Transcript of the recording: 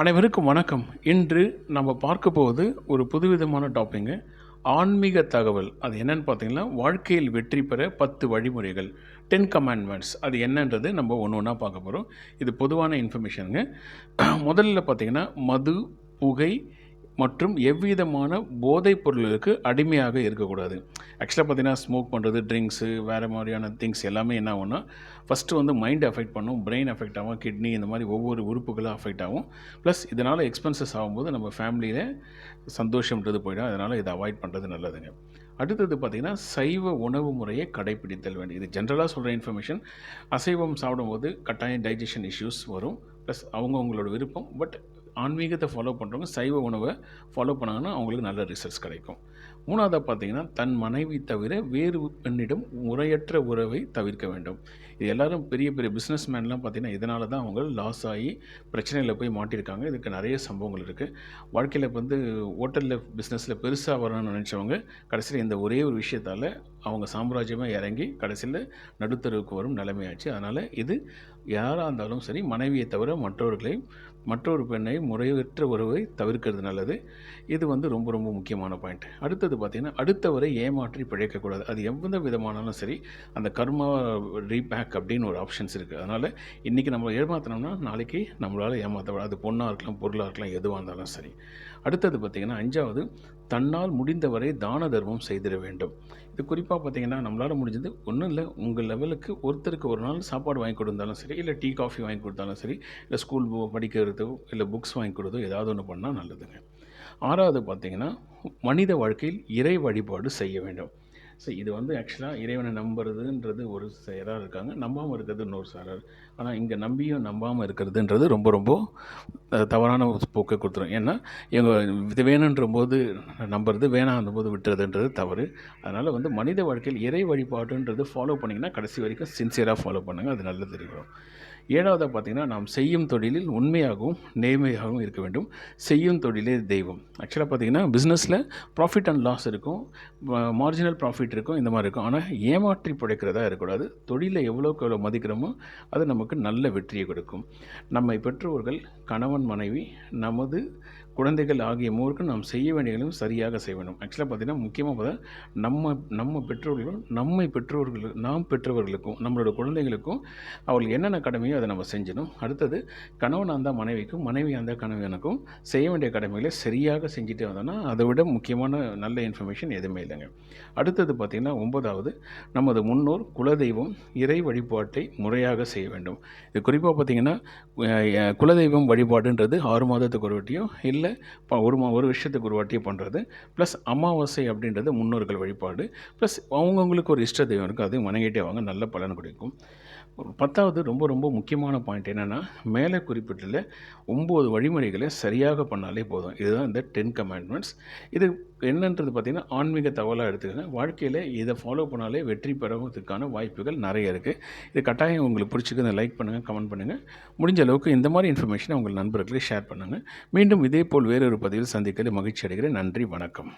அனைவருக்கும் வணக்கம். இன்று நம்ம பார்க்க போவது ஒரு புதுவிதமான டாப்பிங்கு ஆன்மீக தகவல். அது என்னன்னு பார்த்தீங்கன்னா வாழ்க்கையில் வெற்றி பெற பத்து வழிமுறைகள். டென் கமாண்ட்மெண்ட்ஸ் அது என்னன்றது நம்ம ஒன்று ஒன்றா பார்க்க போகிறோம் இது பொதுவான இன்ஃபர்மேஷனுங்க முதல்ல பார்த்தீங்கன்னா மது புகை மற்றும் எவ்விதமான போதைப் பொருளுக்கு அடிமையாக இருக்கக்கூடாது. ஆக்சுவலாக பார்த்தீங்கன்னா ஸ்மோக் பண்ணுறது ட்ரிங்க்ஸு வேறு மாதிரியான திங்ஸ் எல்லாமே என்ன ஆகும்னா ஃபஸ்ட்டு வந்து மைண்ட் அஃபெக்ட் பண்ணும் பிரெயின் அஃபெக்ட் ஆகும் கிட்னி இந்த மாதிரி ஒவ்வொரு உறுப்புகளும் அஃபெக்ட் ஆகும். ப்ளஸ் இதனால் எக்ஸ்பென்சஸ் ஆகும்போது நம்ம ஃபேமிலியில் சந்தோஷம்ன்றது போயிடும். அதனால் இதை அவாய்ட் பண்ணுறது நல்லதுங்க. அடுத்தது பார்த்திங்கன்னா சைவ உணவு முறையை கடைப்பிடித்தல் வேண்டும் இது ஜென்ரலாக சொல்கிற இன்ஃபர்மேஷன் அசைவம் சாப்பிடும்போது கட்டாயம் டைஜஷன் இஷ்யூஸ் வரும். ப்ளஸ் அவங்கவுங்களோட விருப்பம் பட் ஆன்மீகத்தை ஃபாலோ பண்ணுறவங்க சைவ உணவை ஃபாலோ பண்ணாங்கன்னா அவங்களுக்கு நல்ல ரிசல்ட்ஸ் கிடைக்கும். மூணாவதாக பார்த்தீங்கன்னா தன் மனைவி தவிர வேறு பெண்ணிடம் முறையற்ற உறவை தவிர்க்க வேண்டும். இது எல்லாரும் பெரிய பெரிய பிஸ்னஸ் மேன்லாம் பார்த்தீங்கன்னா இதனால தான் அவங்க லாஸ் ஆகி பிரச்சனையில் போய் மாட்டியிருக்காங்க இதுக்கு நிறைய சம்பவங்கள் இருக்குது வாழ்க்கையில் இப்போ வந்து ஹோட்டலில் பிஸ்னஸில் பெருசாக வரணும்னு நினச்சவங்க கடைசியில் இந்த ஒரே ஒரு விஷயத்தால் அவங்க சாம்ராஜ்யமாக இறங்கி கடைசியில் நடுத்தருவுக்கு வரும் நிலைமையாச்சு. அதனால் இது யாராக இருந்தாலும் சரி மனைவியை தவிர மற்றவர்களை மற்றொரு பெண்ணை முறையற்ற உறவை தவிர்க்கிறது நல்லது. இது வந்து ரொம்ப ரொம்ப முக்கியமான பாயிண்ட் அடுத்தது பார்த்திங்கன்னா அடுத்தவரை ஏமாற்றி பிழைக்கக்கூடாது. அது எந்த விதமானாலும் சரி அந்த கர்மா ரீபேக் அப்படின்னு ஒரு ஆப்ஷன்ஸ் இருக்குது அதனால் இன்றைக்கி நம்ம ஏமாற்றினோம்னா நாளைக்கு நம்மளால் ஏமாற்ற அது பொண்ணாக இருக்கலாம் பொருளாக இருக்கலாம் எதுவாக இருந்தாலும் சரி. அடுத்தது பார்த்திங்கன்னா அஞ்சாவது தன்னால் முடிந்தவரை தான தர்மம் செய்திட வேண்டும். இது குறிப்பாக பார்த்தீங்கன்னா நம்மளால் முடிஞ்சது ஒன்றும் இல்லை. உங்கள் லெவலுக்கு ஒருத்தருக்கு ஒரு நாள் சாப்பாடு வாங்கி கொடுத்தாலும் சரி இல்லை டீ காஃபி வாங்கி கொடுத்தாலும் சரி இல்லை ஸ்கூல் படிக்கிறதோ இல்லை புக்ஸ் வாங்கி கொடுத்தோ ஏதாவது ஒன்று பண்ணால் நல்லதுங்க. ஆறாவது பார்த்தீங்கன்னா மனித வாழ்க்கையில் இறை வழிபாடு செய்ய வேண்டும். ஸோ இது வந்து ஆக்சுவலாக இறைவனை நம்புறதுன்றது ஒரு சாராக இருக்காங்க. நம்பாமல் இருக்கிறது இன்னொரு சாரார் ஆனால் இங்கே நம்பியும் நம்பாமல் இருக்கிறதுன்றது ரொம்ப ரொம்ப தவறான போக்கை கொடுத்துரும். ஏன்னா இவங்க இது வேணுன்ற போது நம்புறது வேணான்ற போது விட்டுறதுன்றது தவறு. அதனால் வந்து மனித வாழ்க்கையில் இறை வழிபாடுன்றது ஃபாலோ பண்ணிங்கன்னா கடைசி வரைக்கும் சின்சியராக ஃபாலோ பண்ணுங்கள் அது நல்லது இருக்கும் ஏழாவதாக பார்த்திங்கன்னா நாம் செய்யும் தொழிலில் உண்மையாகவும் நேர்மையாகவும் இருக்க வேண்டும். செய்யும் தொழிலே தெய்வம். ஆக்சுவலாக பார்த்திங்கன்னா பிஸ்னஸில் ப்ராஃபிட் அண்ட் லாஸ் இருக்கும். மார்ஜினல் ப்ராஃபிட் இருக்கும். இந்த மாதிரி இருக்கும். ஆனால் ஏமாற்றி பிழைக்கிறதா இருக்கக்கூடாது. தொழிலை எவ்வளோக்கு எவ்வளோ மதிக்கிறோமோ அது நமக்கு நல்ல வெற்றியை கொடுக்கும். நம்மை பெற்றோர்கள் கணவன் மனைவி நமது குழந்தைகள் ஆகிய மூவருக்கும் நாம் செய்ய வேண்டியதும் சரியாக செய்ய வேண்டும். ஆக்சுவலாக பார்த்திங்கன்னா முக்கியமாக பார்த்தா நம்ம நம்ம பெற்றோர்களும் நம்மை பெற்றோர்கள் நாம் பெற்றவர்களுக்கும் நம்மளோட குழந்தைகளுக்கும் அவர்களுக்கு என்னென்ன கடமையோ அதை நம்ம செஞ்சிடணும். அடுத்தது கணவனாக இருந்தால் மனைவிக்கும் மனைவியாக இருந்தால் கணவனுக்கும் செய்ய வேண்டிய கடமைகளை சரியாக செஞ்சுட்டே வந்தோம்னா அதை விட முக்கியமான நல்ல இன்ஃபர்மேஷன் எதுவுமே இல்லைங்க. அடுத்தது பார்த்திங்கன்னா ஒன்பதாவது நமது முன்னோர் குலதெய்வம் இறை வழிபாட்டை முறையாக செய்ய வேண்டும். இது குறிப்பாக பார்த்திங்கன்னா குலதெய்வம் வழிபாடுன்றது ஆறு மாதத்துக்கு ஒரு வட்டியும் இல்லை இப்போ ஒரு மா ஒரு விஷயத்துக்கு ஒரு வாட்டியோ பண்ணுறது ப்ளஸ் அமாவாசை அப்படின்றது முன்னோர்கள் வழிபாடு. ப்ளஸ் அவங்கவுங்களுக்கு ஒரு இஷ்ட தெய்வம் இருக்குது அது வணங்கிட்டே வாங்க. நல்ல பலன் கிடைக்கும். பத்தாவது ரொம்ப ரொம்ப முக்கியமான பாயிண்ட் என்னென்னா மேலே குறிப்பிட்டுள்ள ஒம்பது வழிமுறைகளை சரியாக பண்ணாலே போதும். இதுதான் இந்த டென் கமாண்ட்மெண்ட்ஸ் இது என்னன்றது பார்த்திங்கன்னா ஆன்மீக தகவலாக எடுத்துக்கோங்க. வாழ்க்கையில் இதை ஃபாலோ பண்ணாலே வெற்றி பெறுவதற்கான வாய்ப்புகள் நிறைய இருக்குது இது கட்டாயம் உங்களுக்கு பிடிச்சிக்கு லைக் பண்ணுங்கள் கமெண்ட் பண்ணுங்கள் முடிஞ்ச அளவுக்கு இந்த மாதிரி இன்ஃபர்மேஷனை உங்கள் நண்பர்களுக்கு ஷேர் பண்ணுங்கள் மீண்டும் இதே போல் வேறொரு பதிவில் சந்திக்கிறது மகிழ்ச்சி அடைகிறேன். நன்றி வணக்கம்.